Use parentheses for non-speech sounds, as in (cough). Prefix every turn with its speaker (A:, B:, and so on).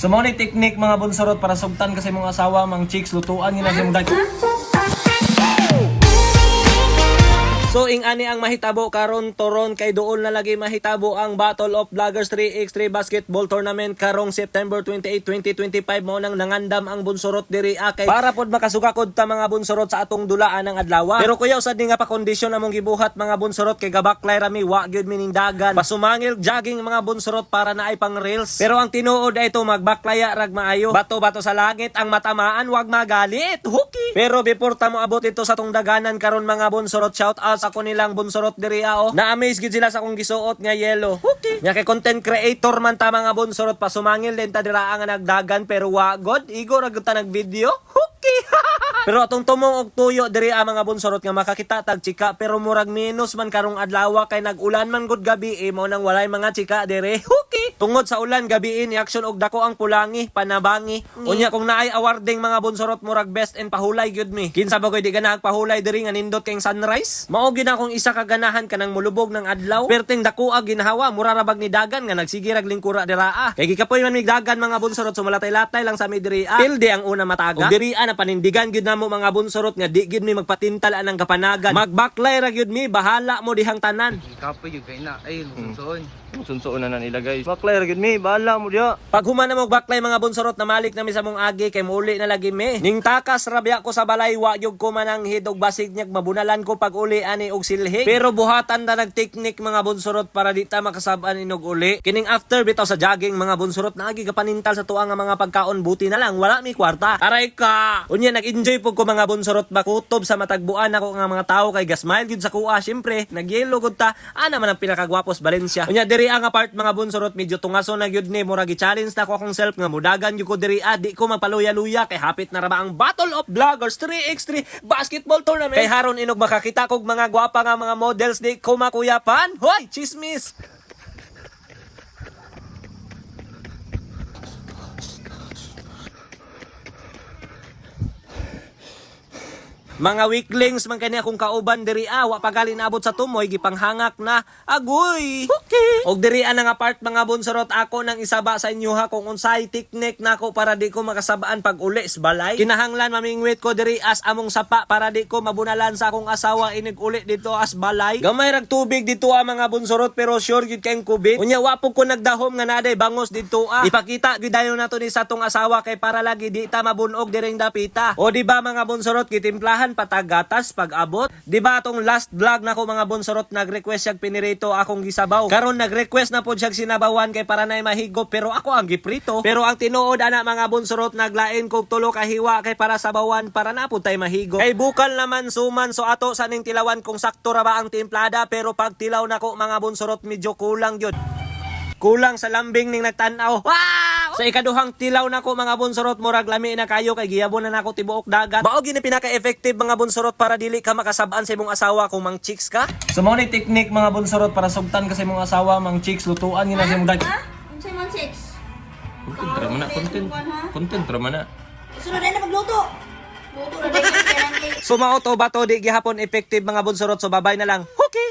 A: So mo ni technique mga bunsorot para sugtan kasi mong asawa mang chicks lutuan yun ang dag. So ing ani ang mahitabo karon toron kay doon na lagi mahitabo ang Battle of Vloggers 3x3 Basketball Tournament karong September 28, 2025 mo nang nangandam ang bunsorot diri akay para pod makasugakod ta mga bunsorot sa atong dulaan ng adlaw. Pero kuya usad ni nga pa kondisyon among gibuhat mga bunsorot kay gabaklay rami wa gyud mining dagan. Pasumangil jogging mga bunsorot para na ay pang reels. Pero ang tinuod ay ito magbaklaya rag maayo. Bato-bato sa langit ang matamaan wag magalit. Huki. Pero before ta mo abot ito sa tong daganan karon mga bunsorot shout out sa ako nilang bunsorot diri ao. Na-amaze gid sila sa akong gisuot nga yellow. Huki. Nya kay content creator man ta mga bunsorot pasumangil din ta dira nga nagdagan pero wa god igo ra gud ta nag-video. Huki. (laughs) pero atong tumong og tuyo diri ang mga bunsorot nga makakita tag chika pero murag minus man karong adlaw kay nag-ulan man gud gabi eh, mo nang walay mga chika diri. (laughs) Huki. Tungod sa ulan gabi in action og dako ang pulangi panabangi. Unya kung naay awarding mga bunsorot murag best in pahulay gyud mi. Kinsa ba koy di ka nagpahulay diri nga nindot kay sunrise? Mao gyud akong isa ka ganahan kanang mulubog ng adlaw. Perting dako ag ginhawa mura ra bag ni dagan nga nagsige rag lingkura dira ah. Kay gikapoy man mig dagan mga bunsorot sumalatay-latay lang sa mi diri ah. Pilde ang una mataga. Og diri ah, na panindigan gyud namo mga bunsorot nga di gyud mi magpatintal anang kapanagan. Magbaklay ra gyud mi bahala mo dihang tanan.
B: Kapoy yung kay na. Ay, lusunsoon.
A: Sunsuon na na nila guys. Baklay ra gyud mi, bahala mo diha. Pag humana mo baklay mga bunsorot na malik na mi sa mong agi kay muli na lagi mi. Ning takas rabya ko sa balay wa gyud ko mananghid og basig nyag mabunalan ko pag uli ani og silhig. Pero buhatan na nagteknik mga bunsorot para di ta makasab-an inog uli. Kining after bitaw sa jogging mga bunsorot na agi kapanintal sa tuwa nga mga pagkaon buti na lang wala mi kwarta. Aray ka. Unya nag-enjoy pug ko mga bunsorot bakutob sa matagbuan ako nga mga tao kay gasmile gyud sa kuha syempre nagyelo gud ta ana man ang pinakagwapos Valencia. Unya diri ang apart mga bunsorot medyo tungaso na gyud ni murag challenge na ko akong self nga mudagan gyud ko diri ah, di ko magpaluya-luya kay hapit na ra ba ang Battle of Vloggers 3x3 Basketball Tournament. Kay haron inog makakita kog mga gwapa nga mga models di ko makuyapan. Hoy, chismis. Mga weaklings man kani akong kauban diri ah, wa pagali naabot sa tumoy gipanghangak na agoy. Okay. Og diri ang nga part mga bunsorot ako nang isaba sa inyo ha kung unsay technique nako para di ko makasabaan pag uli sa balay. Kinahanglan mamingwit ko diri as among sapa para di ko mabunalan sa akong asawa inig uli dito as balay. Gamay rag tubig dito ah mga bunsorot pero sure gyud kayong kubit. Unya wa po ko nagdahom nga naday bangos dito ah. Ipakita gyud dayon nato ni sa tong asawa kay para lagi di ta mabunog diring dapita. O di ba mga bunsorot kitimplahan patagatas pag abot. Di ba atong last vlog nako mga bunsorot nag-request siya pinirito akong gisabaw. Karon nag-request na po siya sinabawan kay para na mahigop pero ako ang giprito. Pero ang tinuod ana mga bunsorot naglain kog tulo ka hiwa kay para sabawan para na po tay mahigop. Kay bukal naman suman so ato sa ning tilawan kung sakto ra ba ang timplada pero pag tilaw nako mga bunsorot medyo kulang gyud. Kulang sa lambing ning nagtanaw. Wow! Sa ikaduhang tilaw na ko mga bunsorot murag lami na kayo kay giyabon na nako tibuok dagat. Mao gini pinaka-effective mga bunsorot para dili ka makasab-an sa imong asawa kung mang chicks ka. So mao ni technique mga bunsorot para sugtan ka sa imong asawa mang chicks lutuan gina sa imong dag.
C: Ha? Unsay man six?
A: Content ra man na, content. Content ra man na.
C: Sunod na magluto. Luto na lang (laughs) kay
A: So mao to ba to di gihapon effective mga bunsorot so babay na lang. Okay.